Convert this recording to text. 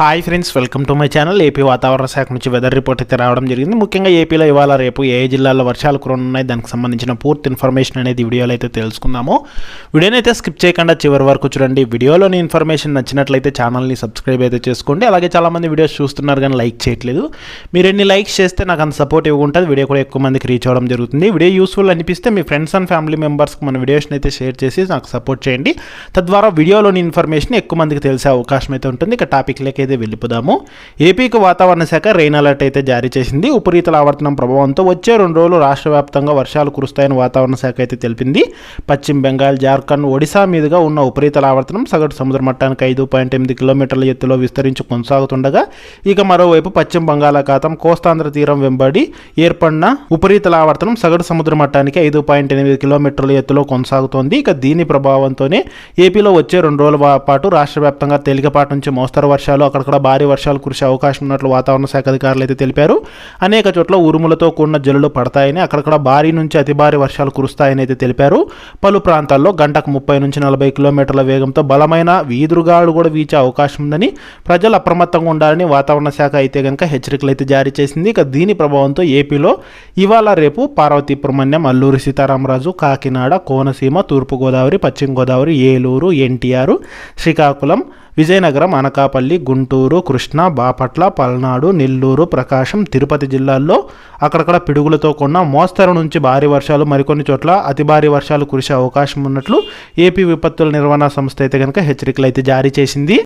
Hi friends welcome to my channel. AP వాతావరణ శాఖ నుంచి వెదర్ రిపోర్ట్ అయితే రావడం జరిగింది. ముఖ్యంగా ఏపీలో ఇవాళ రేపు ఏ జిల్లాల్లో వర్షాలు కురనున్నాయి దానికి సంబంధించిన పూర్తి ఇన్ఫర్మేషన్ అనేది వీడియోలో అయితే తెలుసుకుందాము. వీడియోని అయితే స్కిప్ చేయకుండా చివరి వరకు చూడండి. వీడియోలోని ఇన్ఫర్మేషన్ నచ్చినట్లయితే ఛానల్ని సబ్స్క్రైబ్ అయితే చేసుకోండి. అలాగే చాలామంది వీడియోస్ చూస్తున్నారు కానీ లైక్ చేయట్లేదు. మీరు ఎన్ని లైక్స్ చేస్తే నాకు అంత సపోర్ట్ ఉంటుంది వీడియో కూడా ఎక్కువ మందికి రీచ్ అవ్వడం జరుగుతుంది. వీడియో యూస్ఫుల్ అనిపిస్తే మీ ఫ్రెండ్స్ అండ్ ఫ్యామిలీ మెంబర్స్కి మన వీడియోస్ని అయితే షేర్ చేసి నాకు సపోర్ట్ చేయండి. తద్వారా వీడియోలోని ఇన్ఫర్మేషన్ ఎక్కువ మందికి తెలిసే అవకాశం అయితే ఉంటుంది. ఇక టాపిక్లోకి అయితే వెళ్ళిపోదాము. ఏపీకి వాతావరణ శాఖ రెయిన్ అలర్ట్ అయితే జారీ చేసింది. ఉపరితల ఆవర్తనం ప్రభావంతో వచ్చే రెండు రోజులు రాష్ట్ర వ్యాప్తంగా వర్షాలు కురుస్తాయని వాతావరణ శాఖ అయితే తెలిపింది. పశ్చిమ బెంగాల్ జార్ఖండ్ ఒడిశా మీదుగా ఉన్న ఉపరితల ఆవర్తనం సగటు సముద్ర మట్టానికి ఐదు పాయింట్ ఎనిమిది కిలోమీటర్ల ఎత్తులో విస్తరించి కొనసాగుతుండగా ఇక మరోవైపు పశ్చిమ బంగాళాఖాతం కోస్తాంధ్ర తీరం వెంబడి ఏర్పడిన ఉపరితల ఆవర్తనం సగటు సముద్ర మట్టానికి ఐదు పాయింట్ ఎనిమిది కిలోమీటర్ల ఎత్తులో కొనసాగుతోంది. ఇక దీని ప్రభావంతోనే ఏపీలో వచ్చే రెండు రోజుల పాటు రాష్ట్ర వ్యాప్తంగా తేలికపాటి నుంచి మోస్తరు వర్షాలు అక్కడ అక్కడక్కడ భారీ వర్షాలు కురిసే అవకాశం ఉన్నట్లు వాతావరణ శాఖ అధికారులు అయితే తెలిపారు. అనేక చోట్ల ఉరుములతో కూడిన జల్లులు పడతాయని అక్కడక్కడ భారీ నుంచి అతి భారీ వర్షాలు కురుస్తాయని అయితే తెలిపారు. పలు ప్రాంతాల్లో గంటకు ముప్పై నుంచి నలభై కిలోమీటర్ల వేగంతో బలమైన వీధురుగాలు కూడా వీచే అవకాశం ఉందని ప్రజలు అప్రమత్తంగా ఉండాలని వాతావరణ శాఖ అయితే కనుక హెచ్చరికలు అయితే జారీ చేసింది. ఇక దీని ప్రభావంతో ఏపీలో ఇవాళ రేపు పార్వతీపురమణ్యం అల్లూరి సీతారామరాజు కాకినాడ కోనసీమ తూర్పుగోదావరి పశ్చిమ గోదావరి ఏలూరు ఎన్టీఆర్ శ్రీకాకుళం విజయనగరం అనకాపల్లి గుంటూరు కృష్ణా బాపట్ల పల్నాడు నెల్లూరు ప్రకాశం తిరుపతి జిల్లాల్లో అక్కడక్కడ పిడుగులతో కూడిన మోస్తరు నుంచి భారీ వర్షాలు మరికొన్ని చోట్ల అతి భారీ వర్షాలు కురిసే అవకాశం ఉన్నట్లు ఏపీ విపత్తుల నిర్వహణ సంస్థ అయితే కనుక హెచ్చరికలు అయితే జారీ చేసింది.